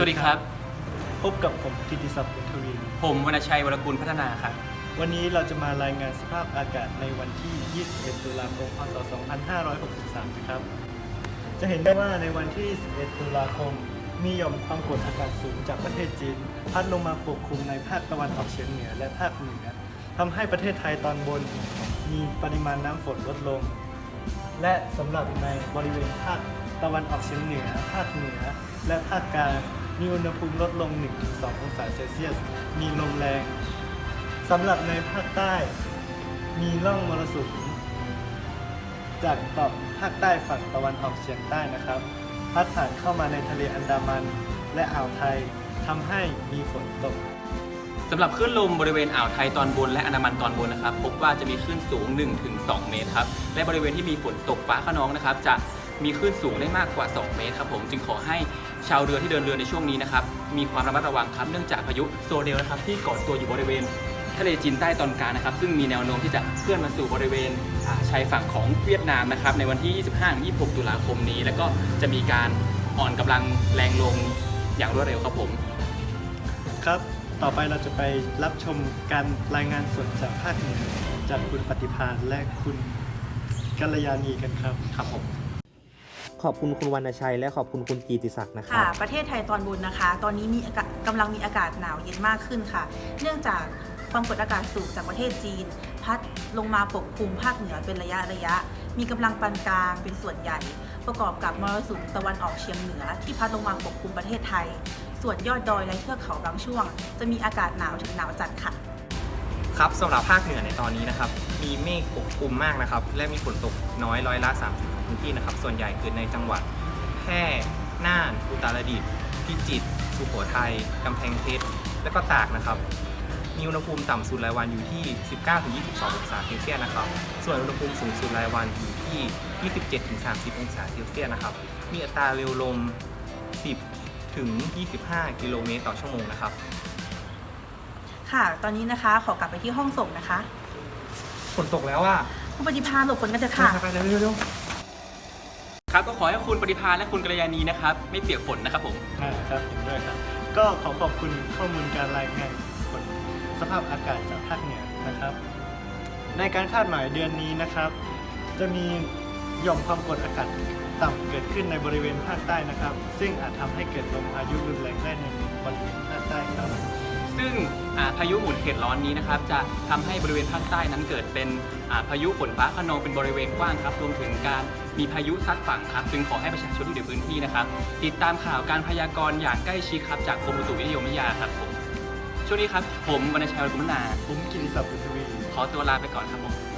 สวัสดีครับ พบกับผมกิติศักดิ์บุญทวีผมวรรณชัยวรกุลพัฒนาครับ วันนี้เราจะมารายงานสภาพอากาศในวันที่ 21 ตุลาคม พศ 2563 นะครับ จะเห็นได้ว่าในวันที่ 21 ตุลาคม มีหย่อมความกดอากาศสูงจากประเทศจีน พัดลงมาปกคลุมในภาคตะวันออกเฉียงเหนือและภาคเหนือทำให้ประเทศไทยตอนบน มีปริมาณน้ำฝนลดลง และสำหรับในบริเวณภาคตะวันออกเฉียงเหนือ ภาคเหนือ และภาคกลาง มีอุณหภูมิลดลง 1-2 องศาเซลเซียส มีลมแรงสำหรับในภาคใต้ มีร่องมรสุมจากต่อภาคใต้ฝั่งตะวันออกเฉียงใต้นะครับ พัดผ่านเข้ามาในทะเลอันดามัน และอ่าวไทยทำให้มีฝนตกสำหรับคลื่นลมบริเวณอ่าวไทยตอนบนและอันดามันตอนบนนะครับ พบว่าจะมีคลื่นสูง 1-2 เมตรครับ และบริเวณที่มีฝนตกฟ้าขนองนะครับ จะ มีคลื่นสูงได้มากกว่า 2 เมตรครับผมจึงขอให้ชาวเรือที่เดินเรือในช่วงนี้นะครับมีความระมัดระวังครับเนื่องจากพายุโซเดลนะครับที่ก่อตัวอยู่บริเวณทะเลจีนใต้ตอนกลางนะครับซึ่งมีแนวโน้มที่จะเคลื่อนมาสู่บริเวณอ่าชายฝั่งของเวียดนามนะครับในวันที่ 25-26 ตุลาคมนี้ แล้วก็จะมีการอ่อนกำลังแรงลงอย่างรวดเร็วครับผม ครับ ต่อไปเราจะไปรับชมการรายงานสดจากภาคเหนือจากคุณปฏิพานและคุณกัลยาณีกันครับ ครับผม ขอบคุณคุณวรรณชัย และขอบคุณคุณกีติศักดิ์นะครัค่ะบประเทศไทยตอนบนนะคะ ตอนนี้มีอากาศกำลังมีอากาศหนาวเย็นมากขึ้นค่ะ เนื่องจากความกดอากาศสูงจากประเทศจีน พัดลงมาปกคลุมภาคเหนือเป็นระยะระยะ มีกำลังปานกลางเป็นส่วนใหญ่ ประกอบกับมรสุมตะวันออกเฉียงเหนือ ที่พัดลงมาปกคลุมประเทศไทย ส่วนยอดดอยและเทือกเขาบางช่วง จะมีอากาศหนาวถึงหนาวจัดค่ะ ครับสำหรับภาคเหนือในตอนนี้นะครับ มีเมฆปกคลุมมากนะครับ และมีฝนตกน้อยร้อยละ30ของพื้นที่นะครับ ส่วนใหญ่คือในจังหวัดแพร่น่าน อุตรดิตถ์พิจิตรสุโขทัยกำแพงเพชรและก็ตากนะครับมีอุณหภูมิต่ำสุดรายวันอยู่ที่ 19-22 องศาเซลเซียสนะครับ ส่วนอุณหภูมิสูงสุดรายวันอยู่ที่ 27-30 องศาเซลเซียสนะครับ มีอัตราเร็วลม 10 ถึง 25 กิโลเมตรต่อชั่วโมงนะครับ ค่ะ ตอนนี้นะคะขอกลับไปที่ห้องส่งนะคะ ฝนตกแล้วอะคุณปฏิภาณหลบฝนกันเถอะค่ะไปๆเร็วๆครับก็ขอให้คุณปฏิภาณและคุณกัลยาณีนะครับ ไม่เปียกฝนนะครับผมอ่าครับเห็นด้วยครับ ก็ขอขอบคุณข้อมูลการรายงานผลสภาพอากาศจากภาคเหนือนะครับ ในการคาดหมายเดือนนี้นะครับ จะมีหย่อมความกดอากาศต่ำเกิดขึ้นในบริเวณภาคใต้นะครับ ซึ่งอาจทำให้เกิดลมพายุรุนแรงได้ในบริเวณภาคใต้ครับ ซึ่งอ่าพายุหมุนเขตร้อนนี้นะครับจะทำให้บริเวณภาคใต้นั้นเกิดเป็นอ่าพายุฝนฟ้าขนองเป็นบริเวณกว้างครับรวมถึงการมีพายุซัดฝั่งครับจึงขอให้ประชาชนที่อยู่ในพื้นที่นะครับ ติดตามข่าวการพยากรณ์อย่างใกล้ชิดครับจากกรมอุตุนิยมวิทยาครับผมช่วงนี้ครับผมวรรณชัยวรกุลนาผมกิติศักดิ์บุญทวีขอตัวลาไปก่อนครับผมขอบคุณครับ